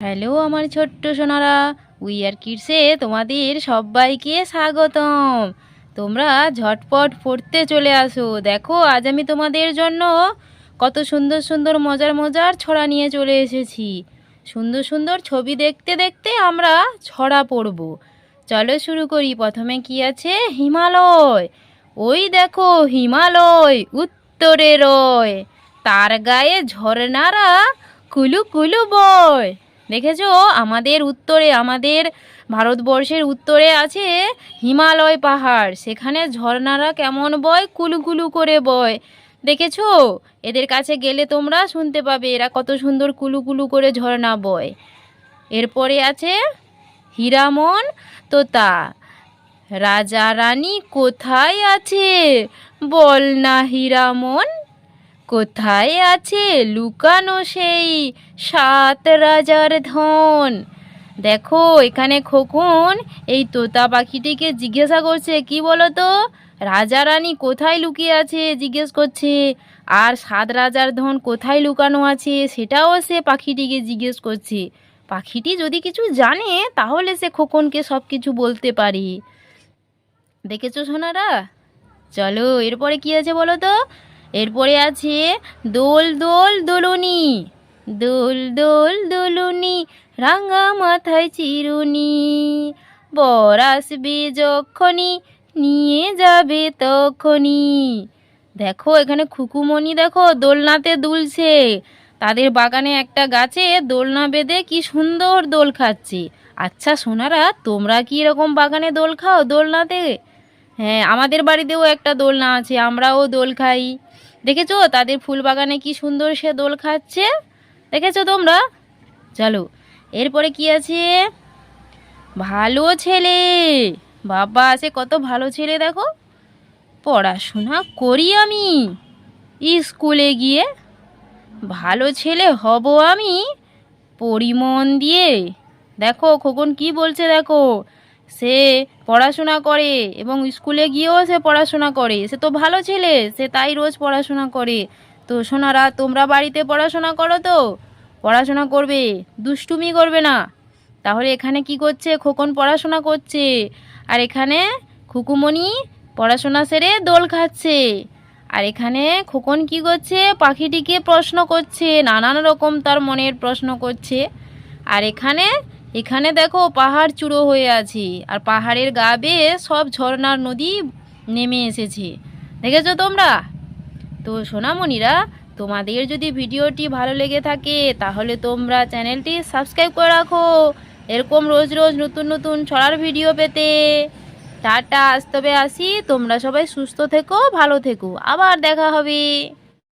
Hello আমার ছোট্ট Sonara we are কিডসে তোমাদের সবাইকে স্বাগতম। তোমরা ঝটপট পড়তে চলে আসো। দেখো, আজ আমি তোমাদের জন্য কত সুন্দর সুন্দর মজার মজার ছড়া নিয়ে চলে এসেছি। সুন্দর সুন্দর ছবি দেখতে দেখতে আমরা ছড়া পড়ব। চলো শুরু করি। প্রথমে কি আছে? হিমালয়। ওই দেখো, হিমালয়, উত্তরে রয়। তার গায়ে ঝর্ণারা কুলু কুলু বয়। দেখেছ? আমাদের উত্তরে, আমাদের ভারতবর্ষের উত্তরে আছে হিমালয় পাহাড়। সেখানে ঝর্ণারা কেমন বয়? কুলু কুলু করে বয়। দেখেছ? এদের কাছে গেলে তোমরা শুনতে পাবে এরা কত সুন্দর কুলু কুলু করে ঝর্ণা বয়। এরপরে আছে হীরামন তোতা। রাজা রানী কোথায় আছে? বল না হীরামন। কোথায় আছে লুকানো সেই সাত রাজার ধন? দেখো, এখানে খোকন এই তোতা পাখিটিকে জিজ্ঞাসা করছে, কি বলো তো রাজা রানী কোথায় লুকিয়ে আছে? জিজ্ঞেস করছে। আর সাত রাজার ধন কোথায় লুকানো আছে? সেটাও সে পাখিটিকে জিজ্ঞেস করছে। পাখিটি যদি কিছু জানে, তাহলে সে খোকনকে সব কিছু বলতে পারে। দেখেছ সোনারা? চলো, এরপরে কি আছে বলো তো এরপরে আছে দোল দোল দোলনি, দোল দোল দোলনি, রাঙা মাথায় চিরুনি। বর আসবে যখনই, নিয়ে যাবে তখনই। দেখো, এখানে খুকুমণি দেখো, দোলনাতে দুলছে। তাদের বাগানে একটা গাছে দোলনা বেঁধে কি সুন্দর দোল খাচ্ছে। আচ্ছা সোনারা, তোমরা কি এরকম বাগানে দোল খাও দোলনাতে? হ্যাঁ আমাদের বাড়িতেও একটা দোলনা আছে, আমরাও দোল খাই। দেখেছ? তাদের ফুল বাগানে কি সুন্দর সে দোল খাচ্ছে? দেখেছ তোমরা? চলো, এরপরে কি আছে? ভালো ছেলে! বাবা আছে কত ভালো ছেলে দেখো। পড়াশোনা করি আমি। স্কুলে গিয়ে ভালো ছেলে হব আমি পরিমন দিয়ে। দেখো, খোকন কি বলছে দেখো? সে পড়াশোনা করে এবং স্কুলে গিয়েও সে পড়াশোনা করে। সে তো ভালো ছেলে, সে তাই রোজ পড়াশোনা করে। তো সোনারা, তোমরা বাড়িতে পড়াশোনা করো তো? পড়াশোনা করবে, দুষ্টুমি করবে না। তাহলে এখানে কি করছে? খোকন পড়াশোনা করছে। আর এখানে খুকুমণি পড়াশোনা সেরে দোল খাচ্ছে। আর এখানে খোকন কি করছে? পাখিটিকে প্রশ্ন করছে, নানান রকম তার মনের প্রশ্ন করছে। আর এখানে এখানে দেখো পাহাড় চূড়ো হয়ে আছে, আর পাহাড়ের গা বেয়ে সব ঝর্ণার নদী নেমে এসেছে। দেখেছ তোমরা? তো সোনামণিরা, তোমাদের যদি ভিডিওটি ভালো লেগে থাকে, তাহলে তোমরা চ্যানেলটি সাবস্ক্রাইব করে রাখো। এরকম রোজ রোজ নতুন নতুন ছড়ার ভিডিও পেতে। টাটা, আজ তবে আসি। তোমরা সবাই সুস্থ থেকো, ভালো থেকো। আবার দেখা হবে।